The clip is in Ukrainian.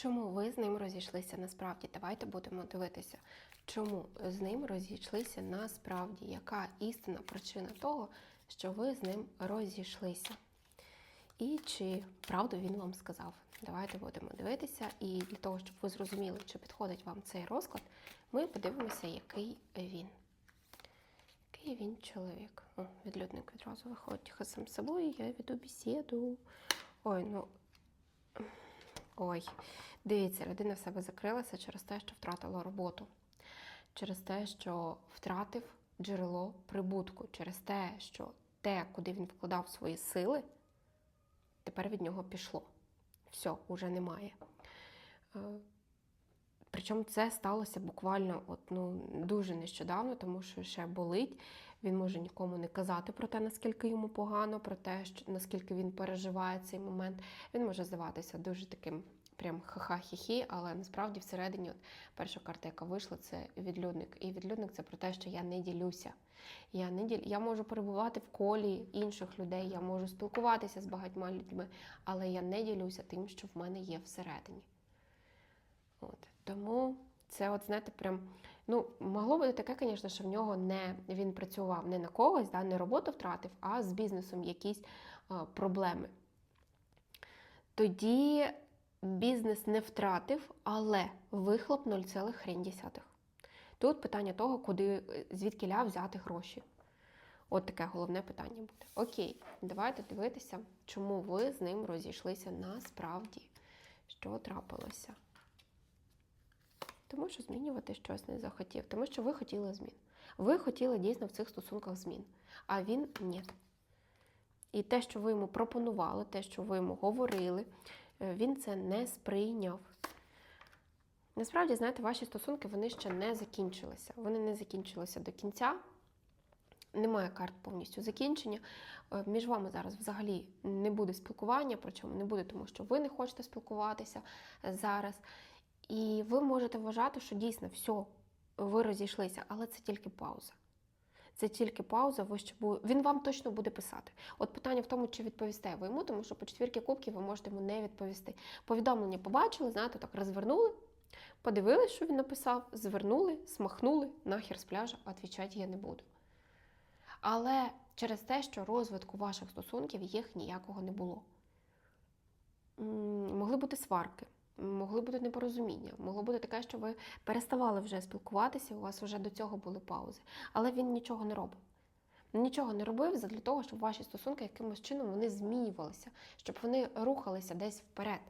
Чому ви з ним розійшлися насправді? Давайте будемо дивитися, чому з ним розійшлися насправді, яка істинна причина того, що ви з ним розійшлися. І чи правду він вам сказав? Давайте будемо дивитися. І для того, щоб ви зрозуміли, чи підходить вам цей розклад, ми подивимося, який він. Який він чоловік. О, відлюдник відразу виходить сам з собою, я веду бесіду. Ой, ну. Ой, дивіться, людина в себе закрилася через те, що втратила роботу, через те, що втратив джерело прибутку, через те, що те, куди він вкладав свої сили, тепер від нього пішло. Все, уже немає. Е, Причому це сталося буквально от, ну, дуже нещодавно, тому що ще болить. Він може нікому не казати про те, наскільки йому погано, про те, що, наскільки він переживає цей момент. Він може здаватися дуже таким прям ха-ха-хі-хі, але насправді всередині от, перша карта, яка вийшла, це відлюдник. І відлюдник це про те, що я не ділюся. Я, не діл... я можу перебувати в колі інших людей, я можу спілкуватися з багатьма людьми, але я не ділюся тим, що в мене є всередині. От. Тому це, от, знаєте, прям, ну, могло бути таке, звісно, що в нього не він працював не на когось, да, не роботу втратив, а з бізнесом якісь а, проблеми. Тоді бізнес не втратив, але вихлоп 0,1. Тут питання того, куди, звідки ля взяти гроші. От таке головне питання буде. Окей, давайте дивитися, чому ви з ним розійшлися насправді. Що трапилося? Тому що змінювати щось не захотів, тому що ви хотіли змін. Ви хотіли дійсно в цих стосунках змін, а він ні. І те, що ви йому пропонували, те, що ви йому говорили, е, він це не сприйняв. Насправді, знаєте, ваші стосунки вони ще не закінчилися. Вони не закінчилися до кінця. Немає карт повністю закінчення. Е, Між вами зараз взагалі не буде спілкування, причому не буде, тому що ви не хочете спілкуватися е, зараз. І ви можете вважати, що дійсно все, ви розійшлися, але це тільки пауза. Це тільки пауза, ви ще бу- він вам точно буде писати. От питання в тому, чи відповісте ви йому, тому що по четвірки кубків ви можете йому не відповісти. Повідомлення побачили, знаєте, так розвернули, подивились, що він написав, звернули, смахнули, нахер з пляжа, відповідати я не буду. Але через те, що розвитку ваших стосунків їх ніякого не було. Могли бути сварки, могли бути непорозуміння, могло бути таке, що ви переставали вже спілкуватися, у вас вже до цього були паузи. Але він нічого не робив. Нічого не робив для того, щоб ваші стосунки якимось чином вони змінювалися, щоб вони рухалися десь вперед.